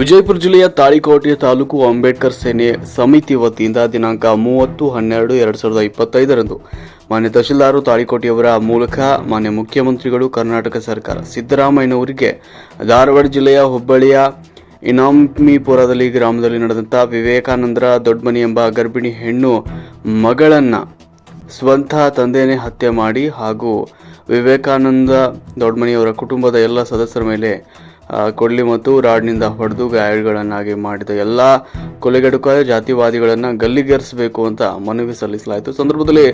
ವಿಜಯಪುರ ಜಿಲ್ಲೆಯ ತಾಳಿಕೋಟೆ ತಾಲೂಕು ಅಂಬೇಡ್ಕರ್ ಸೇನೆ ಸಮಿತಿ ವತಿಯಿಂದ ದಿನಾಂಕ ಮೂವತ್ತು ಹನ್ನೆರಡು ಎರಡು ಸಾವಿರದ ಇಪ್ಪತ್ತೈದರಂದು ಮಾನ್ಯ ತಹಶೀಲ್ದಾರ್ ತಾಳಿಕೋಟೆಯವರ ಮೂಲಕ ಮಾನ್ಯ ಮುಖ್ಯಮಂತ್ರಿಗಳು, ಕರ್ನಾಟಕ ಸರ್ಕಾರ, ಸಿದ್ದರಾಮಯ್ಯನವರಿಗೆ ಧಾರವಾಡ ಜಿಲ್ಲೆಯ ಹುಬ್ಬಳ್ಳಿಯ ಇನಾಮಿಪುರದಲ್ಲಿ ಗ್ರಾಮದಲ್ಲಿ ನಡೆದಂಥ ವಿವೇಕಾನಂದರ ದೊಡ್ಡಮನಿ ಎಂಬ ಗರ್ಭಿಣಿ ಹೆಣ್ಣು ಮಗಳನ್ನು ಸ್ವಂತ ತಂದೆಯೇ ಹತ್ಯೆ ಮಾಡಿ ಹಾಗೂ ವಿವೇಕಾನಂದ ದೊಡ್ಡಮನಿಯವರ ಕುಟುಂಬದ ಎಲ್ಲ ಸದಸ್ಯರ ಮೇಲೆ ಕೊಡ್ಲಿ ಮತ್ತು ರಾಡ್ನಿಂದ ಹೊಡೆದು ಗಾಯಗಳನ್ನಾಗಿ ಮಾಡಿದ ಎಲ್ಲ ಕೊಲೆಗಡುಕ ಜಾತಿವಾದಿಗಳನ್ನು ಗಲ್ಲಿಗೇರಿಸಬೇಕು ಅಂತ ಮನವಿ ಸಲ್ಲಿಸಲಾಯಿತು. ಸಂದರ್ಭದಲ್ಲಿ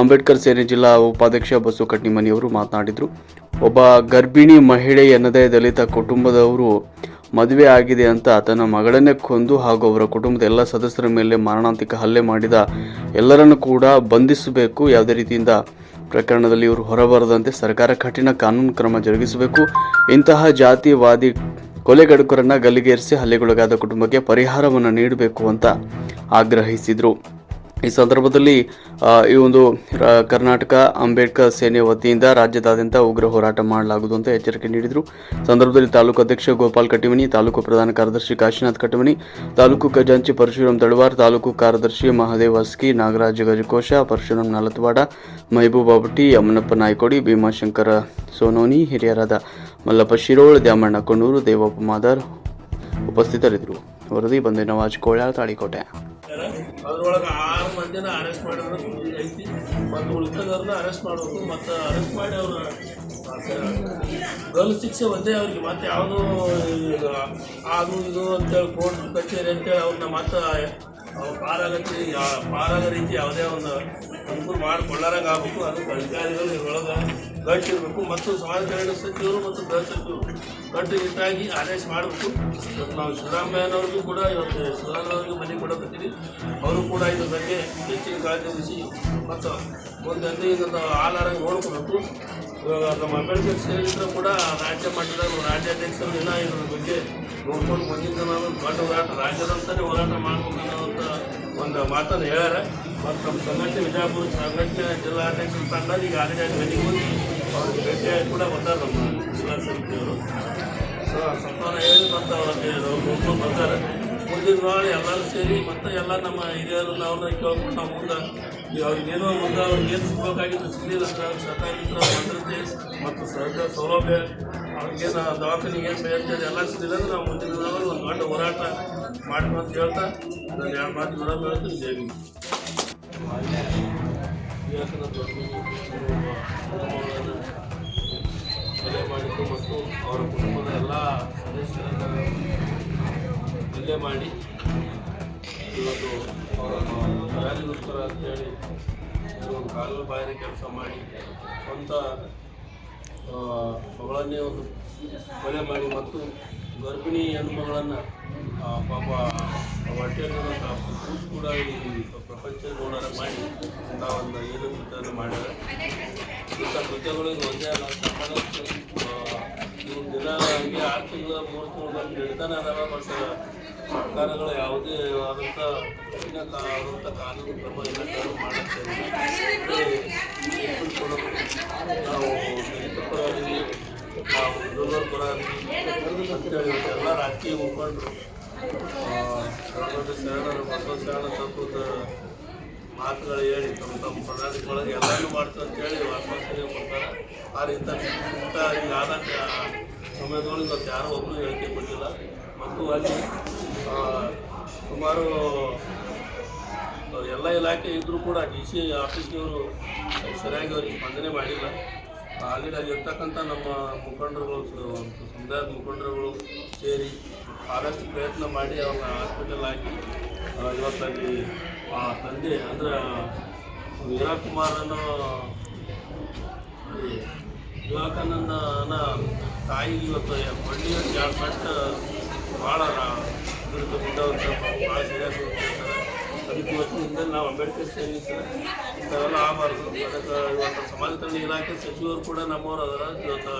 ಅಂಬೇಡ್ಕರ್ ಸೇನೆ ಜಿಲ್ಲಾ ಉಪಾಧ್ಯಕ್ಷ ಬಸು ಕಟ್ಟಿಮನಿಯವರು ಮಾತನಾಡಿದರು. ಒಬ್ಬ ಗರ್ಭಿಣಿ ಮಹಿಳೆ ಎನ್ನದೇ ದಲಿತ ಕುಟುಂಬದವರು ಮದುವೆ ಆಗಿದೆ ಅಂತ ತನ್ನ ಮಗಳನ್ನೇ ಕೊಂದು ಹಾಗೂ ಅವರ ಕುಟುಂಬದ ಎಲ್ಲ ಸದಸ್ಯರ ಮೇಲೆ ಮಾರಣಾಂತಿಕ ಹಲ್ಲೆ ಮಾಡಿದ ಎಲ್ಲರನ್ನು ಕೂಡ ಬಂಧಿಸಬೇಕು. ಯಾವುದೇ ರೀತಿಯಿಂದ ಪ್ರಕರಣದಲ್ಲಿ ಇವರು ಹೊರಬರದಂತೆ ಸರ್ಕಾರ ಕಠಿಣ ಕಾನೂನು ಕ್ರಮ ಜರುಗಿಸಬೇಕು. ಇಂತಹ ಜಾತಿವಾದಿ ಕೊಲೆಗಡುಕರನ್ನ ಗಲ್ಲಿಗೇರಿಸಿ ಹಲ್ಲೆಗೊಳಗಾದ ಕುಟುಂಬಕ್ಕೆ ಪರಿಹಾರವನ್ನು ನೀಡಬೇಕು ಅಂತ ಆಗ್ರಹಿಸಿದರು. ಈ ಸಂದರ್ಭದಲ್ಲಿ ಈ ಒಂದು ಕರ್ನಾಟಕ ಅಂಬೇಡ್ಕರ್ ಸೇನೆ ವತಿಯಿಂದ ರಾಜ್ಯದಾದ್ಯಂತ ಉಗ್ರ ಹೋರಾಟ ಮಾಡಲಾಗುವುದು ಅಂತ ಎಚ್ಚರಿಕೆ ನೀಡಿದರು. ಸಂದರ್ಭದಲ್ಲಿ ತಾಲೂಕು ಅಧ್ಯಕ್ಷ ಗೋಪಾಲ್ ಕಟ್ಟಿಮನಿ ತಾಲೂಕು ಪ್ರಧಾನ ಕಾರ್ಯದರ್ಶಿ ಕಾಶಿನಾಥ್ ಕಟ್ಟಿಮನಿ ತಾಲೂಕು ಖಜಾಂಚಿ ಪರಶುರಾಮ್ ತಳವಾರ್ ತಾಲೂಕು ಕಾರ್ಯದರ್ಶಿ ಮಹಾದೇವ್ ಹಸ್ಕಿ, ನಾಗರಾಜ ಗಜಕೋಶ, ಪರಶುರಾಮ್ ನಾಲತ್ವಾಡ ಮಹಬೂಬಾ ಭಟ್ಟಿ ಯಮನಪ್ಪ ನಾಯ್ಕೋಡಿ, ಭೀಮಾಶಂಕರ ಸೋನೋನಿ, ಹಿರಿಯರಾದ ಮಲ್ಲಪ್ಪ ಶಿರೋಳ್, ದ್ಯಾಮಣ್ಣ ಕೊಂಡೂರು ದೇವಪ್ಪ ಮಾದರ್ ಉಪಸ್ಥಿತರಿದ್ದರು. ವರದಿ ಬಂದೆ ನವಾಜ್ ಕೋಳ್ಯಾಳ ತಾಳಿಕೋಟೆ. ಅದ್ರೊಳಗೆ ಆರು ಮಂದಿನ ಅರೆಸ್ಟ್ ಮಾಡಿದ್ರು ಐತಿ. ಮತ್ತು ಉಳಿತದವ್ರನ್ನ ಅರೆಸ್ಟ್ ಮಾಡಬೇಕು, ಮತ್ತು ಅರೆಸ್ಟ್ ಮಾಡಿ ಅವ್ರ ಗಲ್ಲು ಶಿಕ್ಷೆ ಒಂದೇ ಅವ್ರಿಗೆ, ಮತ್ತೆ ಯಾವುದು ಅದು ಇದು ಅಂತೇಳಿ ಕೋರ್ಟ್ ಕಚೇರಿ ಅಂತೇಳಿ ಅವ್ರನ್ನ ಮತ್ತೆ ಅವ್ರು ಪಾರಾಗತಿ ಪಾರಾಗ ರೀತಿ ಯಾವುದೇ ಒಂದು ಅನುಕೂಲ ಮಾಡಿಕೊಳ್ಳಾರಂಗೆ ಆಗಬೇಕು. ಅದಕ್ಕೆ ಅಧಿಕಾರಿಗಳು ಇದ್ರೊಳಗೆ ಗಟ್ಟಿರಬೇಕು ಮತ್ತು ಸಮಾಜ ಕಲ್ಯಾಣ ಸಚಿವರು ಮತ್ತು ಗೃಹ ಸಚಿವರು ಕಟ್ಟುನಿಟ್ಟಾಗಿ ಆದೇಶ ಮಾಡಬೇಕು. ಇವತ್ತು ನಾವು ಸಿದ್ದರಾಮಯ್ಯನವ್ರಿಗೂ ಕೂಡ ಇವತ್ತು ಸಿದ್ದರಾಮಯ್ಯವ್ರಿಗೆ ಮನೆ ಕೊಡಕತ್ತೀವಿ. ಅವರು ಕೂಡ ಇದ್ರ ಬಗ್ಗೆ ಹೆಚ್ಚಿನ ಕಾಳಜಿ ವಹಿಸಿ ಮತ್ತು ಒಂದು ಇದನ್ನು ಆಲಾರಂಗೆ ನೋಡ್ಕೊಬೇಕು. ಇವಾಗ ನಮ್ಮ ಅಂಬೇಡ್ಕರ್ ಸೇರಿದ್ರು ಕೂಡ ರಾಜ್ಯ ಮಟ್ಟದ ರಾಜ್ಯಾಧ್ಯಕ್ಷರು ದಿನ ಇದ್ರ ಬಗ್ಗೆ ನೋಡ್ಕೊಂಡು ಮುಂದಿನ ನಾವು ದೊಡ್ಡ ಹೋರಾಟ, ರಾಜ್ಯದಂತಲೇ ಹೋರಾಟ ಮಾಡ್ಬೇಕು ಅನ್ನೋಂಥ ಒಂದು ಮಾತನ್ನು ಹೇಳ್ಯಾರ. ಮತ್ತು ನಮ್ಮ ಸಂಘಟನೆ ವಿಜಯಪುರ ಸಂಘಟನೆ ಜಿಲ್ಲಾಧ್ಯಕ್ಷರು ತಂಡ ಈಗ ಆಗಲೇ ಮನೆಗೆ ಹೋಗಿ ಅವ್ರಿಗೆ ಭೇಟಿಯಾಗಿ ಕೂಡ ಬರ್ತಾರೆ ನಮ್ಮ ಜಿಲ್ಲಾ ಸಮಿತಿಯವರು. ಸೊ ಸಂತಾನ ಹೇಳಿ ಮತ್ತು ಅವ್ರಿಗೆ ನೋಡ್ಕೊಂಡು ಬರ್ತಾರೆ ಮುಂದಿನ ನಾಳೆ ಎಲ್ಲರೂ ಸೇರಿ ಮತ್ತು ಎಲ್ಲ ನಮ್ಮ ಹಿರಿಯರನ್ನ ಅವ್ರನ್ನ ಕೇಳ್ಕೊಂಡು ನಾವು ಮುಂದೆ ಅವ್ರಿಗೇನೋ ಮುಂದೆ ಅವ್ರಿಗೆ ಏನು ಸಿಗಬೇಕಾಗಿತ್ತು ಸಿಗಲಿಲ್ಲ ಅಂತ ಸರ್ಕಾರಿ ಭದ್ರತೆ ಮತ್ತು ಸರ್ಕಾರ ಸೌಲಭ್ಯ, ಅವ್ರಿಗೇನು ದವಾಖಾನೆಗೆ ಏನು ಬೇರ್ತದೆ ಎಲ್ಲ ಸಿಗಲಿಲ್ಲ ಅಂದ್ರೆ ನಾವು ಮುಂದಿನ ದಿನಗಳಲ್ಲಿ ಒಂದು ದೊಡ್ಡ ಹೋರಾಟ ಮಾಡ್ತೀವಿ ಅಂತ ಹೇಳ್ತಾ ನಾನು ಎರಡು ಮಾತು ಮೇಡಮ್ ಹೇಳ್ತೀನಿ. ಜೈ ಭೀಮ್. ವಿವೇಕಾನಂದ ಕುಟುಂಬಗಳನ್ನು ಕೊಲೆ ಮಾಡಿದ್ದು ಮತ್ತು ಅವರ ಕುಟುಂಬದ ಎಲ್ಲ ಸದಸ್ಯರನ್ನು ಹಲ್ಲೆ ಮಾಡಿ. ಇವತ್ತು ಅವರನ್ನು ಯಾರಿಗೋಸ್ಕರ ಅಂತೇಳಿ ಕಾಲು ಬಾಯಿನ ಕೆಲಸ ಮಾಡಿ ಸ್ವಂತ ಮಗಳನ್ನೇ ಒಂದು ಕೊಲೆ ಮಾಡಿ ಮತ್ತು ಗರ್ಭಿಣಿ ಹೆಣ್ಣುಮಗಳನ್ನು ಪಾಪ ಹೊಟ್ಟೆಯನ್ನು ಕೂಸು ಕೂಡ ಈ ಪ್ರಪಂಚ ನೋಡಾರ ಮಾಡಿ ಇಂಥ ಒಂದು ಏನು ಕೃತ್ಯವನ್ನು ಮಾಡ್ಯಾರ ಇಂಥ ಕೃತ್ಯಗಳು ಒಂದೇ ಅಲ್ಲ ಸಾಮಾನ್ಯ ದಿನ ಹಂಗೆ ಆರು ತಿಂಗಳ, ಮೂರು ತಿಂಗಳು ನಡೀತಾನೆ ಅದಾವ, ಬಟ್ ಸರ್ಕಾರಗಳು ಯಾವುದೇ ಆದಂಥ ಕಠಿಣ ಆದಂಥ ಕಾನೂನು ಕ್ರಮ ಏನಾದರೂ ಮಾಡುತ್ತೇವೆ ನಾವು ದಲಿತ ಆಗಲಿ ನಾವು ದುರ್ಬಲ ಆಗಲಿ ಅಂತೇಳಿ ಎಲ್ಲ ರಾಜಕೀಯ ಮುಖಂಡರು ಶರಣರು ಬಸವ ಶರಣ ತತ್ವದ ಮಾತುಗಳು ಹೇಳಿ ತಮ್ಮ ತಮ್ಮ ಪ್ರಣಾಳಿಕೆಗಳಿಗೆ ಎಲ್ಲರೂ ಮಾಡ್ತಾರೆ ಅಂತೇಳಿ ಆಶ್ವಾಸನೆ ಕೊಡ್ತಾರೆ. ಆದರೆ ಇಂಥ ಇಂಥ ಹಿಂಗಾದ ಸಮಯದೊಳಗೆ ಇವತ್ತು ಯಾರೂ ಒಬ್ಬರು ಹೇಳಿಕೆ ಕೊಟ್ಟಿಲ್ಲ. ಮತ್ತು ಅಲ್ಲಿ ಆ, ಸುಮಾರು ಎಲ್ಲ ಇಲಾಖೆ ಇದ್ದರೂ ಕೂಡ ಡಿ ಸಿ ಆಫೀಸ್ನವರು ಸರಿಯಾಗಿ ಅವ್ರಿಗೆ ಸ್ಪಂದನೆ ಮಾಡಿಲ್ಲ. ಆಲ್ರೆಡಿ ಅಲ್ಲಿರ್ತಕ್ಕಂಥ ನಮ್ಮ ಮುಖಂಡರುಗಳು ಸಮುದಾಯದ ಮುಖಂಡರುಗಳು ಸೇರಿ ಆದಷ್ಟು ಪ್ರಯತ್ನ ಮಾಡಿ ಅವ್ರನ್ನ ಹಾಸ್ಪಿಟಲ್ ಹಾಕಿ ಇವತ್ತಲ್ಲಿ ಆ ತಂದೆ, ಅಂದ್ರೆ ವೀರಕುಮಾರನ ಯುವಕನನ್ನ ತಾಯಿ ಇವತ್ತು ಮಣ್ಣಿನ ಎರಡು ಭಾಳ ದುರ್ಗ ಬಿದ್ದವಂತ ಭಾಳ ಸೀರಿಯಸ್ ಅದಕ್ಕೆ ಇವತ್ತಿನಿಂದ ನಾವು ಅಂಬೇಡ್ಕರ್ ಸೇರಿ ಸರ್ ಇಂಥವೆಲ್ಲ ಆಗಬಾರ್ದು. ಅದಕ್ಕೆ ಇವತ್ತು ಸಮಾಜ ಕಲ್ಯಾಣ ಇಲಾಖೆ ಸಚಿವರು ಕೂಡ ನಮ್ಮವ್ರು ಅದರ ಇವತ್ತು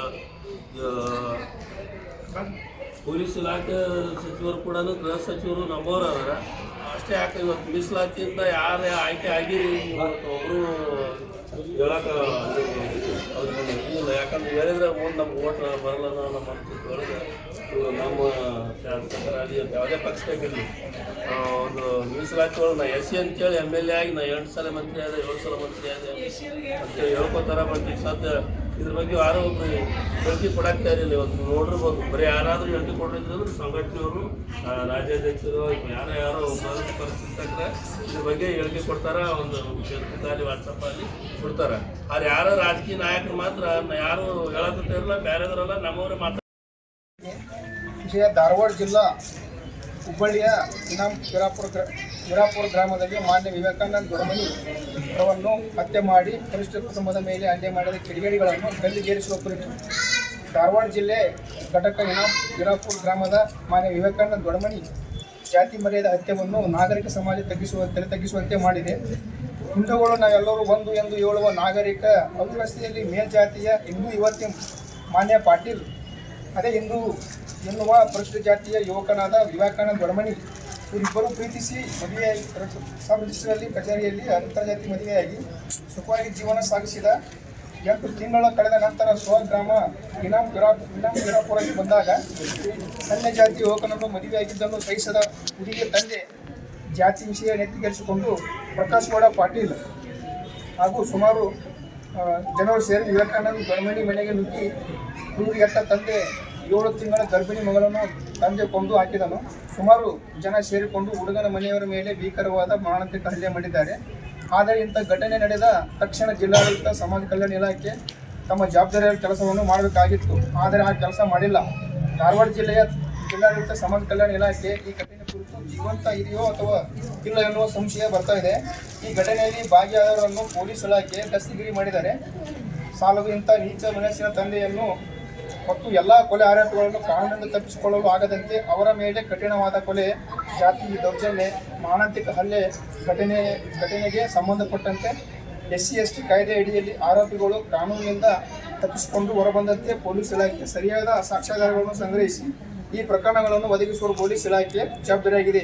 ಪೊಲೀಸ್ ಇಲಾಖೆ ಸಚಿವರು ಕೂಡ ಗೃಹ ಸಚಿವರು ನಮ್ಮವ್ರು ಅದರ. ಅಷ್ಟೇ ಯಾಕೆ ಇವತ್ತು ಮೀಸಲಾತಿಯಿಂದ ಯಾರೇ ಆಯ್ಕೆ ಆಗಿರಿ ಇವತ್ತು ಒಬ್ಬರು ಹೇಳಕ್ಕೆ ಅವ್ರಿಗೆ ಇಲ್ಲ ಯಾಕಂದ್ರೆ ಹೇಳಿದ್ರೆ ಮುಂದೆ ನಮ್ಗೆ ಓಟ್ ಬರಲ್ಲ ನಮ್ಮ ಹೇಳಿದ್ರೆ ನಮ್ಮ ಶಾಸಕರ ಶಾಸಕರಾಗಲಿ ಯಾವುದೇ ಪಕ್ಷದಾಗಿರಲಿ ಒಂದು ಮೀಸಲಾತಿ ಒಳಗೆ ನಾ ಎಸ್ ಸಿ ಅಂತೇಳಿ ಎಂ ಎಲ್ ಎ ಆಗಿ ನಾ ಎಂಟು ಸಲ ಮಂತ್ರಿ ಆದ, ಏಳು ಸಲ ಮಂತ್ರಿ ಆದ ಅಂತೇಳಿ ಹೇಳ್ಕೊತಾರ, ಬಟ್ ಸದ್ಯ ಇದ್ರ ಬಗ್ಗೆ ಯಾರೂ ಒಬ್ಬರು ಹೇಳಿಕೆ ಕೊಡಾಕ್ತಾ ಇರಲಿಲ್ಲ ಇವತ್ತು. ನೋಡಿರ್ಬೋದು. ಬರೀ ಯಾರಾದರೂ ಹೇಳಿಕೆ ಕೊಟ್ಟಿದ್ರು ಸಂಘಟನೆಯವರು ರಾಜ್ಯಾಧ್ಯಕ್ಷರು ಯಾರೋ ಯಾರೋ ಪರಿಸ್ಥಿತಿ ಇದ್ರ ಬಗ್ಗೆ ಹೇಳಿಕೆ ಕೊಡ್ತಾರ. ಒಂದು ಫೇಸ್ಬುಕ್ಕಲ್ಲಿ ವಾಟ್ಸಪ್ಪಲ್ಲಿ ಕೊಡ್ತಾರೆ. ಆದ್ರೆ ಯಾರೋ ರಾಜಕೀಯ ನಾಯಕರು ಮಾತ್ರ ಯಾರು ಹೇಳಕತ್ತಿರಲ್ಲ ಬೇರೆದ್ರಲ್ಲ ನಮ್ಮವ್ರೆ ವಿಷಯ ಧಾರವಾಡ ಜಿಲ್ಲಾ ಹುಬ್ಬಳ್ಳಿಯ ಇನಾಮ್ ವಿರಾಪುರ ವೀರಾಪುರ ಗ್ರಾಮದಲ್ಲಿ ಮಾನ್ಯ ವಿವೇಕಾನಂದ ದೊಡಮನಿ ಅವರನ್ನು ಹತ್ಯೆ ಮಾಡಿ ಕನಿಷ್ಠ ಕುಟುಂಬದ ಮೇಲೆ ಹಲ್ಲೆ ಮಾಡಿದ ಕಿಡಿಗೇಡಿಗಳನ್ನು ಗಲ್ಲಿಗೇರಿಸುವ ಕುರಿತು ಧಾರವಾಡ ಜಿಲ್ಲೆ ಘಟಕ ಇನಾಮ್ ವೀರಾಪುರ ಗ್ರಾಮದ ಮಾನ್ಯ ವಿವೇಕಾನಂದ ದೊಡಮನಿ ಜಾತಿ ಮರ್ಯಾದೆ ಹತ್ಯೆಯನ್ನು ನಾಗರಿಕ ಸಮಾಜ ತಗ್ಗಿಸುವ, ತಲೆ ತಗ್ಗಿಸುವಂತೆ ಮಾಡಿದೆ. ಹಿಂದೂಗಳು ನಾವೆಲ್ಲರೂ ಒಂದು ಎಂದು ಹೇಳುವ ನಾಗರಿಕ ಅವ್ಯವಸ್ಥೆಯಲ್ಲಿ ಮೇಲ್ಜಾತಿಯ ಹಿಂದೂ ಯುವತಿ ಮಾನ್ಯ ಪಾಟೀಲ್ ಅದೇ ಎಂದು ಎನ್ನುವ ಪರಿಶಿಷ್ಟ ಜಾತಿಯ ಯುವಕನಾದ ವಿವೇಕಾನಂದ ದೊಡಮಣಿ ಇವರಿಬ್ಬರು ಪ್ರೀತಿಸಿ ಮದುವೆಯಾಗಿ ಸಾವಿರದ ಕಚೇರಿಯಲ್ಲಿ ಅಂತರ್ಜಾತಿ ಮದುವೆಯಾಗಿ ಸುಖವಾಗಿ ಜೀವನ ಸಾಗಿಸಿದ ಎಂಟು ತಿಂಗಳ ಕಳೆದ ನಂತರ ಸ್ವಗ್ರಾಮ ಇನಾಮ್ ವಿರಾ ಇನಾಮ್ ಗಿರಾಪುರಕ್ಕೆ ಬಂದಾಗ ಸಣ್ಣ ಜಾತಿ ಯುವಕನನ್ನು ಮದುವೆಯಾಗಿದ್ದನ್ನು ಸಹಿಸದ ಹುಡುಗಿಯ ತಂದೆ ಜಾತಿ ವಿಷಯ ನೆತ್ತಿಗೇರಿಸಿಕೊಂಡು ಪ್ರಕಾಶ್ ಗೌಡ ಪಾಟೀಲ್ ಹಾಗೂ ಸುಮಾರು ಜನರು ಸೇರಿ ವಿವೇಕಾನಂದ ದೊಡಮಣಿ ಮನೆಗೆ ನುಗ್ಗಿ ಹುಡುಗಿಯತ್ತ ತಂದೆ ಏಳು ತಿಂಗಳ ಗರ್ಭಿಣಿ ಮಗಳನ್ನು ತಂದೆ ಕೊಂದು ಹಾಕಿದನು. ಸುಮಾರು ಜನ ಸೇರಿಕೊಂಡು ಹುಡುಗನ ಮನೆಯವರ ಮೇಲೆ ಭೀಕರವಾದ ಮಾರಣಾಂತಿಕ ಹಲ್ಲೆ ಮಾಡಿದ್ದಾರೆ. ಆದರೆ ಇಂಥ ಘಟನೆ ನಡೆದ ತಕ್ಷಣ ಜಿಲ್ಲಾಡಳಿತ, ಸಮಾಜ ಕಲ್ಯಾಣ ಇಲಾಖೆ ತಮ್ಮ ಜವಾಬ್ದಾರಿಯ ಕೆಲಸವನ್ನು ಮಾಡಬೇಕಾಗಿತ್ತು. ಆದರೆ ಆ ಕೆಲಸ ಮಾಡಿಲ್ಲ. ಧಾರವಾಡ ಜಿಲ್ಲೆಯ ಜಿಲ್ಲಾಡಳಿತ, ಸಮಾಜ ಕಲ್ಯಾಣ ಇಲಾಖೆ ಈ ಘಟನೆ ಕುರಿತು ಜೀವಂತ ಇದೆಯೋ ಅಥವಾ ಇಲ್ಲ ಎನ್ನುವ ಸಂಶಯ ಬರ್ತಾ ಇದೆ. ಈ ಘಟನೆಯಲ್ಲಿ ಭಾಗಿಯಾದವರನ್ನು ಪೊಲೀಸ್ ಇಲಾಖೆ ಕಸ್ತಿಗಿರಿ ಮಾಡಿದ್ದಾರೆ. ಸಾಲದು ಇಂಥ ನೀಚ ಮನಸ್ಸಿನ ತಂದೆಯನ್ನು ಮತ್ತು ಎಲ್ಲ ಕೊಲೆ ಆರೋಪಿಗಳನ್ನು ಕಾನೂನಿಂದ ತಪ್ಪಿಸಿಕೊಳ್ಳಲು ಆಗದಂತೆ ಅವರ ಮೇಲೆ ಕಠಿಣವಾದ ಕೊಲೆ, ಜಾತಿ ದೌರ್ಜನ್ಯ, ಮಾನಸಿಕ ಹಲ್ಲೆ ಘಟನೆ, ಘಟನೆಗೆ ಸಂಬಂಧಪಟ್ಟಂತೆ ಎಸ್ ಸಿ ಎಸ್ ಟಿ ಕಾಯ್ದೆ ಅಡಿಯಲ್ಲಿ ಆರೋಪಿಗಳು ಕಾನೂನಿನಿಂದ ತಪ್ಪಿಸಿಕೊಂಡು ಹೊರಬಂದಂತೆ ಪೊಲೀಸ್ ಇಲಾಖೆ ಸರಿಯಾದ ಸಾಕ್ಷ್ಯಾಧಾರಗಳನ್ನು ಸಂಗ್ರಹಿಸಿ ಈ ಪ್ರಕರಣಗಳನ್ನು ಒದಗಿಸುವ ಪೊಲೀಸ್ ಇಲಾಖೆ ಜವಾಬ್ದಾರಿಯಾಗಿದೆ.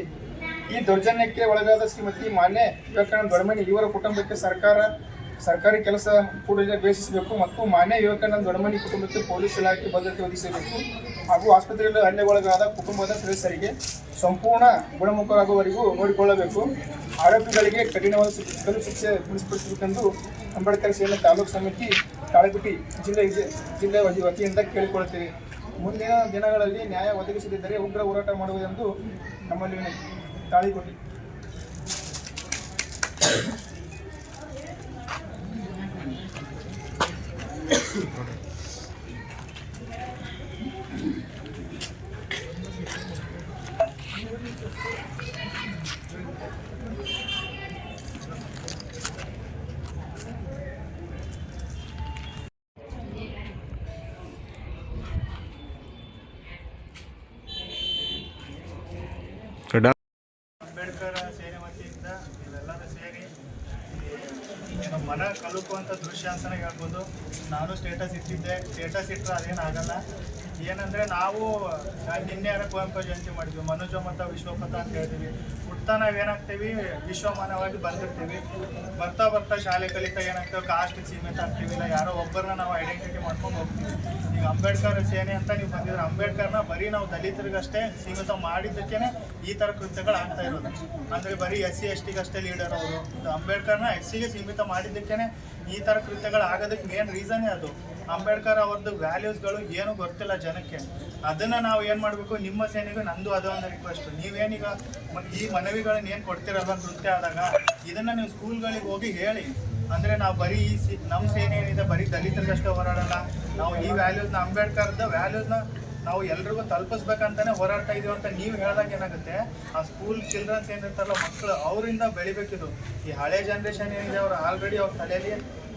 ಈ ದೌರ್ಜನ್ಯಕ್ಕೆ ಒಳಗಾದ ಶ್ರೀಮತಿ ಮಾನ್ಯ ವಿವೇಕಾನಂದ ದೊಡಮಣಿ ಇವರ ಕುಟುಂಬಕ್ಕೆ ಸರ್ಕಾರ ಸರ್ಕಾರಿ ಕೆಲಸ ಕೂಡಲೇ ಬೇಸಿಸಬೇಕು ಮತ್ತು ಮಾನ್ಯ ಯುವಕನ ದೊಡ್ಡಮನಿ ಕುಟುಂಬಕ್ಕೆ ಪೊಲೀಸ್ ಇಲಾಖೆ ಭದ್ರತೆ ಒದಗಿಸಬೇಕು ಹಾಗೂ ಆಸ್ಪತ್ರೆಯಲ್ಲಿ ಹಲ್ಲೆಗೊಳಗಾದ ಕುಟುಂಬದ ಸದಸ್ಯರಿಗೆ ಸಂಪೂರ್ಣ ಗುಣಮುಖರಾಗುವವರೆಗೂ ನೋಡಿಕೊಳ್ಳಬೇಕು. ಆರೋಪಿಗಳಿಗೆ ಕಠಿಣವಾದ ಕಲು ಶಿಕ್ಷೆ ಗುಣಿಸಪಡಿಸಬೇಕೆಂದು ಅಂಬೇಡ್ಕರ್ ಸೇನೆ ತಾಲೂಕು ಸಮಿತಿ ತಾಳಗುಟ್ಟಿ ಜಿಲ್ಲೆ ಜಿಲ್ಲೆ ವತಿ- ವತಿಯಿಂದ ಕೇಳಿಕೊಳ್ಳುತ್ತೇವೆ. ಮುಂದಿನ ದಿನಗಳಲ್ಲಿ ನ್ಯಾಯ ಒದಗಿಸದಿದ್ದರೆ ಉಗ್ರ ಹೋರಾಟ ಮಾಡುವುದೆಂದು ನಮ್ಮಲ್ಲಿ ವಿನಂತಿ. Okay. ದೃಶ್ಯ ಹೇಳ್ಬೋದು. ನಾನು ಸ್ಟೇಟಸ್ ಇಟ್ಟಿದ್ದೆ. ಸ್ಟೇಟಸ್ ಇಟ್ಟರೆ ಅದೇನಾಗಲ್ಲ ಏನಂದರೆ ನಾವು, ನಾನ್ ನಿನ್ನೆ ಕುವೆಂಪು ಜಯಂತಿ ಮಾಡಿದ್ವಿ, ಮನುಜ ಮತ್ತು ವಿಶ್ವಪಥ ಅಂತ ಹೇಳ್ತೀವಿ ಹುಡ್ತಾ ನಾವು ಏನಾಗ್ತೀವಿ, ವಿಶ್ವಮಾನವಾಗಿ ಬಂದಿರ್ತೀವಿ. ಬರ್ತಾ ಬರ್ತಾ ಶಾಲೆ ಕಲಿತಾ ಏನಾಗ್ತೇವೆ ಕಾಸ್ಟ್ ಸೀಮಿತ ಆಗ್ತೀವಿ ಇಲ್ಲ ಯಾರೋ ಒಬ್ಬರನ್ನ ನಾವು ಐಡೆಂಟಿಟಿ ಮಾಡ್ಕೊಂಡು ಹೋಗ್ತೀವಿ. ಈಗ ಅಂಬೇಡ್ಕರ್ ಸೇನೆ ಅಂತ ನೀವು ಬಂದಿದ್ರೆ, ಅಂಬೇಡ್ಕರ್ನ ಬರೀ ನಾವು ದಲಿತರಿಗಷ್ಟೇ ಸೀಮಿತ ಮಾಡಿದ್ದಕ್ಕೇನೆ ಈ ಥರ ಕೃತ್ಯಗಳು ಆಗ್ತಾ ಇರೋದು. ಅಂದರೆ ಬರೀ ಎಸ್ ಸಿ ಎಸ್ ಟಿಗಷ್ಟೇ ಲೀಡರ್ ಅವರು ಅಂಬೇಡ್ಕರ್ನ ಎಸ್ ಸಿಗೆ ಸೀಮಿತ ಮಾಡಿದ್ದಕ್ಕೇನೆ ಈ ಥರ ಕೃತ್ಯಗಳು ಆಗೋದಕ್ಕೆ ಮೇನ್ ರೀಸನ್ನೇ ಅದು. ಅಂಬೇಡ್ಕರ್ ಅವ್ರದ್ದು ವ್ಯಾಲ್ಯೂಸ್ಗಳು ಏನು ಗೊತ್ತಿಲ್ಲ ಜನಕ್ಕೆ. ಅದನ್ನ ನಾವು ಏನು ಮಾಡಬೇಕು? ನಿಮ್ಮ ಸೇನೆಗೂ ನಂದು ಅದು ಒಂದು ರಿಕ್ವೆಸ್ಟ್ ನೀವೇನೀಗ ಈ ಮನವಿಗಳನ್ನ ಏನು ಕೊಡ್ತಿರಲ್ಲ ನೃತ್ಯ ಆದಾಗ? ಇದನ್ನ ನೀವು ಸ್ಕೂಲ್ಗಳಿಗೆ ಹೋಗಿ ಹೇಳಿ. ಅಂದ್ರೆ ನಾವು ಬರೀ ಈ ಸಿ ನಮ್ಮ ಸೇನೆ ಏನಿದೆ, ಬರೀ ದಲಿತರಿಗಷ್ಟೇ ಹೋರಾಡಲ್ಲ. ನಾವು ಈ ವ್ಯಾಲ್ಯೂಸ್ನ ಅಂಬೇಡ್ಕರ್ದ ವ್ಯಾಲ್ಯೂಸ್ನ ನಾವು ಎಲ್ರಿಗೂ ತಲುಪಿಸ್ಬೇಕಂತಾನೆ ಹೋರಾಡ್ತಾ ಇದೀವಿ ಅಂತ ನೀವು ಹೇಳಿದಾಗ ಏನಾಗುತ್ತೆ? ಆ ಸ್ಕೂಲ್ ಚಿಲ್ಡ್ರನ್ಸ್ ಏನಿರ್ತಾರಲ್ಲ ಮಕ್ಕಳು ಅವರಿಂದ ಬೆಳಿಬೇಕಿದು. ಈ ಹಳೆ ಜನ್ರೇಷನ್ ಏನಿದೆ, ಅವ್ರು ಆಲ್ರೆಡಿ ಅವ್ರ ತಲೆಯಲ್ಲಿ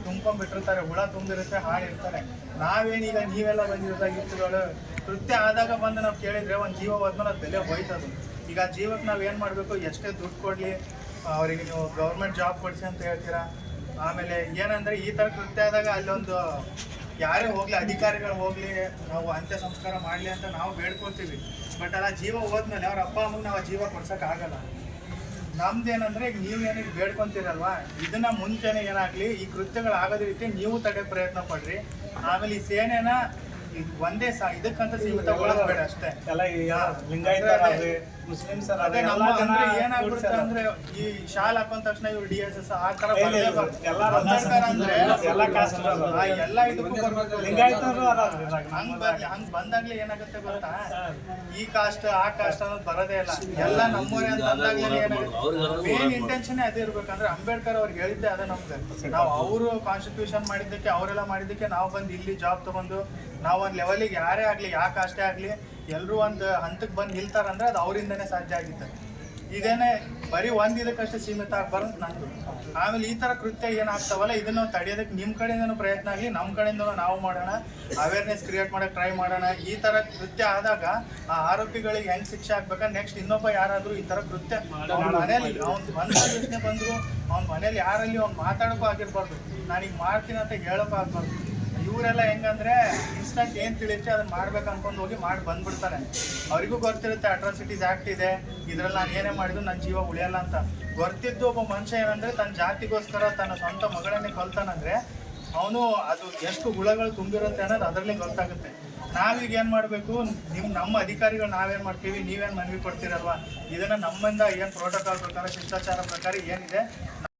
ತುಂಬ್ಕೊಂಡ್ಬಿಟ್ಟಿರ್ತಾರೆ, ಹುಳ ತುಂಬಿರುತ್ತೆ ಹಾಳಿರ್ತಾರೆ ನಾವೇನೀಗ ನೀವೆಲ್ಲ ಬಂದಿರೋದಾಗ ಯುಕ್ತಿಗಳು ಕೃತ್ಯ ಆದಾಗ ಬಂದು ನಾವು ಕೇಳಿದ್ರೆ ಒಂದು ಜೀವ ಹೋದ್ಮೇಲೆ ಅದು ಬೆಲೆ ಹೋಯ್ತದು. ಈಗ ಆ ಜೀವಕ್ಕೆ ನಾವು ಏನು ಮಾಡಬೇಕು? ಎಷ್ಟೇ ದುಡ್ಡು ಕೊಡಲಿ, ಅವರಿಗೆ ನೀವು ಗೌರ್ಮೆಂಟ್ ಜಾಬ್ ಕೊಡಿಸಿ ಅಂತ ಹೇಳ್ತೀರಾ? ಆಮೇಲೆ ಏನಂದರೆ ಈ ಥರ ಕೃತ್ಯ ಆದಾಗ ಅಲ್ಲೊಂದು ಯಾರೇ ಹೋಗಲಿ, ಅಧಿಕಾರಿಗಳು ಹೋಗಲಿ, ನಾವು ಅಂತ್ಯ ಸಂಸ್ಕಾರ ಮಾಡಲಿ ಅಂತ ನಾವು ಬೇಡ್ಕೊತೀವಿ. ಬಟ್ ಅಲ್ಲ, ಜೀವ ಹೋದ್ಮೇಲೆ ಅವ್ರ ಅಪ್ಪ, ಅಮ್ಮಗೆ ನಾವು ಜೀವ ಕೊಡ್ಸೋಕ್ಕಾಗಲ್ಲ ನಮ್ದೇನಂದ್ರೆ ಈಗ ನೀವು ಏನಿಗೆ ಬೇಡ್ಕೊಂತೀರಲ್ವಾ? ಇದನ್ನ ಮುಂಚೆನೆ ಏನಾಗ್ಲಿ ಈ ಕೃತ್ಯಗಳು ಆಗದ ರೀತಿ ನೀವು ತಡೆ ಪ್ರಯತ್ನ ಪಡ್ರಿ. ಆಮೇಲೆ ಈ ಸೇನೆನ ಒಂದೇ ಸಾ ಇದಕ್ಕಂತ ಸೀಮಿತಗೊಳಿಸ್ಬೇಡ ಅಷ್ಟೇ. ಎಲ್ಲ ಲಿಂಗಾಯತ ಮುಸ್ಲಿಮ್ಸ್ ಏನಾಗ್ಬಿಡುತ್ತೆ ಅಂದ್ರೆ ಈ ಶಾಲ್ ಹಾಕೊಂಡ ತಕ್ಷಣ ಇವ್ರು ಡಿ ಎಸ್ ಎಸ್ ಆ ತರ ಅಂದ್ರೆ ಎಲ್ಲ ಕಾಸ್ಟ್ ಎಲ್ಲ ಇದಕ್ಕೂ ಲಿಂಗಾಯತರು. ಹಂಗ್ ಬರ್ಲಿ ಹಂಗ್ ಬಂದಾಗ್ಲೇ ಏನಾಗುತ್ತೆ ಗೊತ್ತಾ? ಈ ಕಾಸ್ಟ್ ಆ ಕಾಸ್ಟ್ ಅನ್ನೋದು ಬರೋದೇ ಇಲ್ಲ. ಎಲ್ಲ ನಮ್ಮೂರೇ ಅಂತ ಅಂದಾಗ್ಲೇ ಏನಾಗುತ್ತೆ? ಮೇನ್ ಇಂಟೆನ್ಷನ್ ಅದೇ ಇರ್ಬೇಕಂದ್ರೆ ಅಂಬೇಡ್ಕರ್ ಅವ್ರಿಗೆ ಹೇಳಿದ್ದೆ ಅದೇ ನಮ್ಗೆ ನಾವು ಅವರು ಕಾನ್ಸ್ಟಿಟ್ಯೂಷನ್ ಮಾಡಿದ್ದಕ್ಕೆ ಅವರೆಲ್ಲ ಮಾಡಿದ್ದಕ್ಕೆ ನಾವು ಬಂದು ಇಲ್ಲಿ ಜಾಬ್ ತಗೊಂಡು ನಾವು ಒಂದು ಲೆವೆಲಿಗೆ ಯಾರೇ ಆಗ್ಲಿ ಯಾವ ಕಾಸ್ಟೇ ಆಗ್ಲಿ ಎಲ್ಲರೂ ಒಂದು ಹಂತಕ್ಕೆ ಬಂದು ನಿಲ್ತಾರಂದ್ರೆ ಅದು ಅವರಿಂದನೇ ಸಾಧ್ಯ ಆಗಿತ್ತು. ಇದೇನೆ ಬರೀ ಒಂದು ಇದಕ್ಕಷ್ಟೇ ಸೀಮಿತ ಆಗ್ಬಾರ್ದು ನಂದು. ಆಮೇಲೆ ಈ ತರ ಕೃತ್ಯ ಏನಾಗ್ತಾವಲ್ಲ, ಇದನ್ನ ತಡೆಯೋದಕ್ಕೆ ನಿಮ್ಮ ಕಡೆಯಿಂದನೂ ಪ್ರಯತ್ನ ಆಗಲಿ ನಮ್ಮ ಕಡೆಯಿಂದನೂ ನಾವು ಮಾಡೋಣ ಅವೇರ್ನೆಸ್ ಕ್ರಿಯೇಟ್ ಮಾಡೋಕೆ ಟ್ರೈ ಮಾಡೋಣ. ಈ ತರ ಕೃತ್ಯ ಆದಾಗ ಆ ಆರೋಪಿಗಳಿಗೆ ಹೆಂಗ್ ಶಿಕ್ಷೆ ಆಗ್ಬೇಕಾ? ನೆಕ್ಸ್ಟ್ ಇನ್ನೊಬ್ಬ ಯಾರಾದರೂ ಈ ತರ ಕೃತ್ಯ ಮನೇಲಿ, ಅವ್ನ್ ಬಂದ ಯೋಚನೆ ಬಂದ್ರು, ಅವ್ನ ಮನೇಲಿ ಯಾರಲ್ಲಿ ಅವ್ನು ಮಾತಾಡೋಕ್ಕೂ ಆಗಿರ್ಬಾರ್ದು. ನಾನೀಗ ಮಾಡ್ತೀನಿ ಅಂತ ಹೇಳೋಕ್ಕೂ ಆಗ್ಬಾರ್ದು. ಇವರೆಲ್ಲ ಹೆಂಗಂದ್ರೆ ಇನ್ಸ್ಟಂಟ್ ಏನ್ ತಿಳಿಯುತ್ತೆ ಅದನ್ನ ಮಾಡ್ಬೇಕು ಅನ್ಕೊಂಡು ಹೋಗಿ ಮಾಡಿ ಬಂದ್ಬಿಡ್ತಾರೆ. ಅವರಿಗೂ ಗೊತ್ತಿರುತ್ತೆ ಅಟ್ರಾಸಿಟೀಸ್ ಆಕ್ಟ್ ಇದೆ. ಇದ್ರಲ್ಲಿ ನಾನು ಏನೇ ಮಾಡಿದ್ರು ನನ್ನ ಜೀವ ಉಳಿಯಲ್ಲ ಅಂತ. ಗೊತ್ತಿದ್ದು ಒಬ್ಬ ಮನುಷ್ಯ ಏನಂದ್ರೆ ತನ್ನ ಜಾತಿಗೋಸ್ಕರ ತನ್ನ ಸ್ವಂತ ಮಗಳನ್ನೇ ಕೊಲ್ತಾನಂದ್ರೆ ಅವನು ಅದು ಎಷ್ಟು ಹುಳಗಳು ತುಂಬಿರುತ್ತೆ ಅನ್ನೋದು ಅದರಲ್ಲಿ ಗೊತ್ತಾಗುತ್ತೆ. ನಾವೀಗ ಏನ್ ಮಾಡ್ಬೇಕು? ನಿಮ್ ನಮ್ಮ ಅಧಿಕಾರಿಗಳು ನಾವೇನ್ ಮಾಡ್ತೀವಿ? ನೀವೇನ್ ಮನವಿ ಕೊಡ್ತೀರಲ್ವಾ ಇದನ್ನ ನಮ್ಮಿಂದ ಏನ್ ಪ್ರೋಟೋಕಾಲ್ ಪ್ರಕಾರ, ಶಿಷ್ಟಾಚಾರ ಪ್ರಕಾರ ಏನಿದೆ